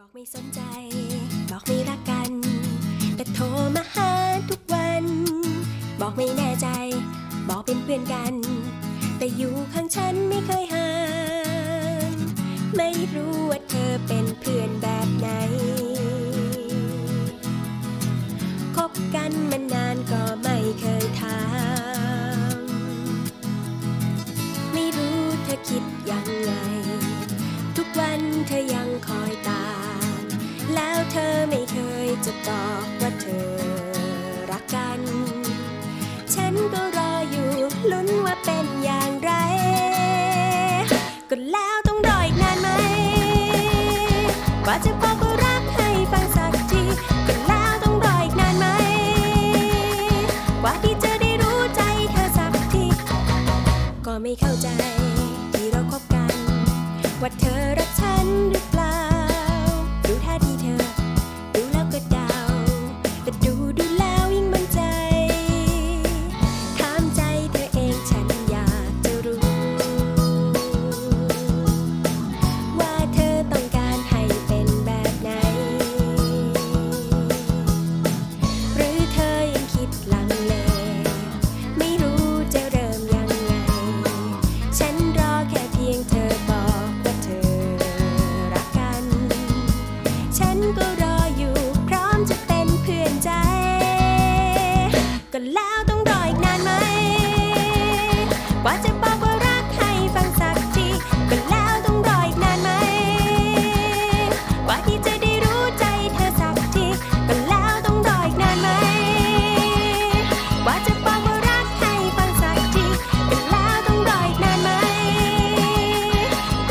บอกไม่สนใจ บอกไม่รักกัน แต่โทรมาหาทุกวัน บอกไม่แน่ใจ บอกเป็นเพื่อนกัน แต่อยู่ข้างฉันไม่เคยห่างไม่รู้ว่าเธอเป็นเพื่อนแบบไหน คบกันมานานก็ไม่เคยถามไม่รู้เธอคิดยังไง ทุกวันเธอยังคอ ว่าจะบอกว่ารักให้ฟังสักทีก็แล้วต้องรออีกนานไหม กว่าที่จะได้รู้ใจเธอสักที ก็ไม่เข้าใจที่เราคบกัน ว่าเธอรักฉันหรือเปล่า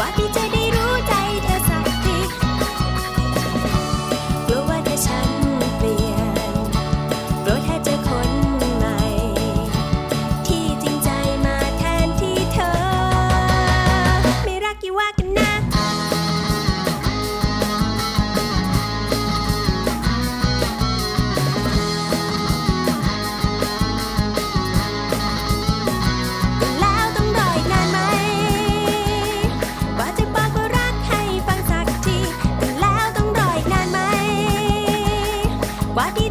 What 瓜迪